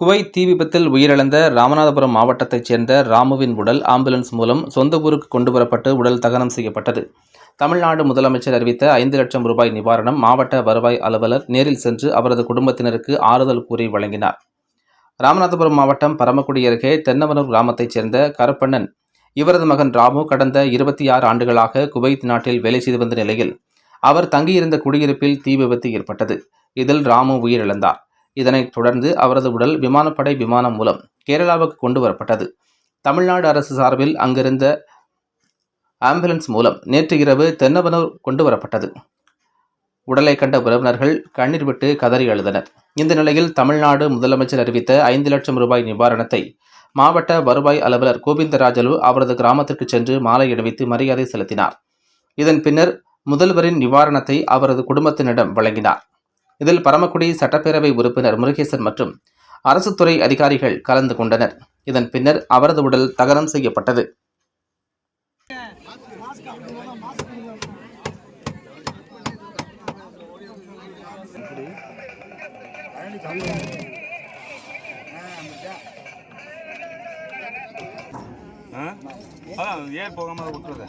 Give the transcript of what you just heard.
Kuwait தீ விபத்தில் உயிரிழந்த ராமநாதபுரம் மாவட்டத்தைச் சேர்ந்த ராமுவின் உடல் ஆம்புலன்ஸ் மூலம் சொந்த ஊருக்கு கொண்டு வரப்பட்டு உடல் தகனம் செய்யப்பட்டது. தமிழ்நாடு முதலமைச்சர் அறிவித்த ஐந்து லட்சம் ரூபாய் நிவாரணம் மாவட்ட வருவாய் அலுவலர் நேரில் சென்று அவரது குடும்பத்தினருக்கு ஆறுதல் கூறி வழங்கினார். ராமநாதபுரம் மாவட்டம் பரமக்குடி அருகே தென்னவனூர் கிராமத்தைச் சேர்ந்த கருப்பண்ணன் இவரது மகன் ராமு கடந்த இருபத்தி ஆறு ஆண்டுகளாக குவைத் நாட்டில் வேலை செய்து வந்த நிலையில் அவர் தங்கியிருந்த குடியிருப்பில் தீ விபத்து ஏற்பட்டது. இதில் ராமு உயிரிழந்தார். இதனைத் தொடர்ந்து அவரது உடல் விமானப்படை விமானம் மூலம் கேரளாவுக்கு கொண்டு வரப்பட்டது. தமிழ்நாடு அரசு சார்பில் அங்கிருந்த ஆம்புலன்ஸ் மூலம் நேற்று இரவு தென்னவனூர் கொண்டு வரப்பட்டது. உடலை கண்ட உறவினர்கள் கண்ணீர் விட்டு கதறி அழுதனர். இந்த நிலையில் தமிழ்நாடு முதலமைச்சர் அறிவித்த ஐந்து லட்சம் ரூபாய் நிவாரணத்தை மாவட்ட வருவாய் அலுவலர் கோவிந்தராஜலு அவரது கிராமத்திற்கு சென்று மாலை அணிவித்து மரியாதை செலுத்தினார். இதன் பின்னர் முதல்வரின் நிவாரணத்தை அவரது குடும்பத்தினரிடம் வழங்கினார். இதில் பரமக்குடி சட்டப்பேரவை உறுப்பினர் முருகேசன் மற்றும் அரசு துறை அதிகாரிகள் கலந்து கொண்டனர். இதன் பின்னர் அவரது உடல் தகனம் செய்யப்பட்டது. ஏன் போகாம விட்டுருது